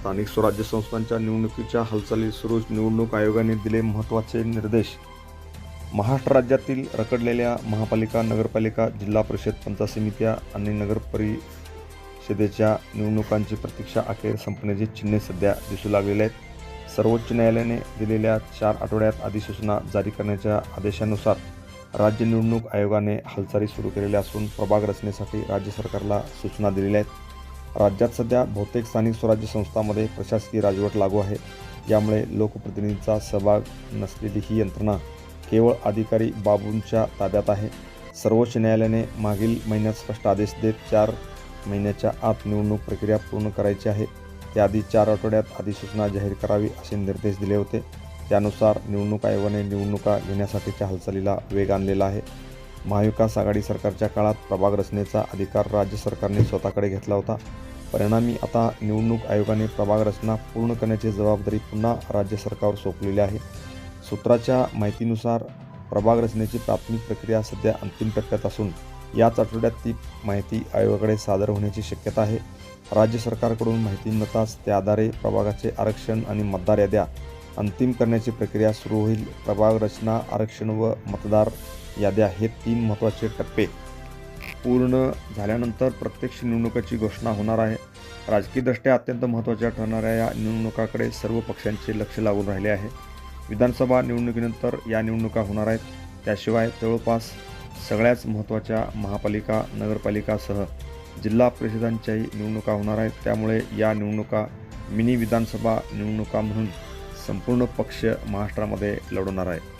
स्थानिक स्वराज्य संस्थांच्या निवडणुकीच्या हालचाली सुरू निवडणूक आयोगाने दिले महत्त्वाचे निर्देश. महाराष्ट्र राज्यातील रखडलेल्या महापालिका नगरपालिका जिल्हा परिषद पंचायत समित्या आणि नगर परिषदेच्या निवडणुकांची प्रतीक्षा अखेर संपण्याची चिन्हे सध्या दिसू लागलेले आहेत. सर्वोच्च न्यायालयाने दिलेल्या चार आठवड्यात अधिसूचना जारी करण्याच्या आदेशानुसार राज्य निवडणूक आयोगाने हालचाली सुरू केलेल्या असून प्रभाग रचनेसाठी राज्य सरकारला सूचना दिलेल्या आहेत. राज्यात सध्या बहुतेक स्थानिक स्वराज्य संस्थांमध्ये प्रशासकीय राजवट लागू आहे. यामुळे लोकप्रतिनिधींचा सहभाग नसलेली ही यंत्रणा केवळ अधिकारी बाबूंच्या ताब्यात आहे. सर्वोच्च न्यायालयाने मागील महिन्यात स्पष्ट आदेश देत चार महिन्याच्या आत निवडणूक प्रक्रिया पूर्ण करायची आहे. त्याआधी चार आठवड्यात अधिसूचना जाहीर करावी असे निर्देश दिले होते. त्यानुसार निवडणूक आयोगाने निवडणुका घेण्यासाठीच्या हालचालीला वेग आणलेला आहे. महाविकास आघाडी सरकारच्या काळात प्रभाग रचनेचा अधिकार राज्य सरकारने स्वतःकडे घेतला होता. परिणामी आता निवडणूक आयोगाने प्रभाग रचना पूर्ण करण्याची जबाबदारी पुन्हा राज्य सरकारवर सोपलेली आहे. सूत्राच्या माहितीनुसार प्रभाग रचनेची प्राथमिक प्रक्रिया सध्या अंतिम टप्प्यात असून याच आठवड्यात ती माहिती आयोगाकडे सादर होण्याची शक्यता आहे. राज्य सरकारकडून माहिती मिळताच त्या आधारे प्रभागाचे आरक्षण आणि मतदार याद्या अंतिम करण्याची प्रक्रिया सुरू होईल. प्रभाग रचना आरक्षण व मतदार याद्या हे तीन महत्त्वाचे टप्पे पूर्ण झाल्यानंतर प्रत्यक्ष निवडणुकाची घोषणा होणार आहे. राजकीयदृष्ट्या अत्यंत महत्त्वाच्या ठरणाऱ्या या निवडणुकाकडे सर्व पक्षांचे लक्ष लागून राहिले आहे. विधानसभा निवडणुकीनंतर या निवडणुका होणार आहेत. त्याशिवाय जवळपास सगळ्याच महत्त्वाच्या महापालिका नगरपालिकासह जिल्हा परिषदांच्याही निवडणुका होणार आहेत. त्यामुळे या निवडणुका मिनी विधानसभा निवडणुका म्हणून संपूर्ण पक्ष महाराष्ट्रामध्ये लढवणार आहे.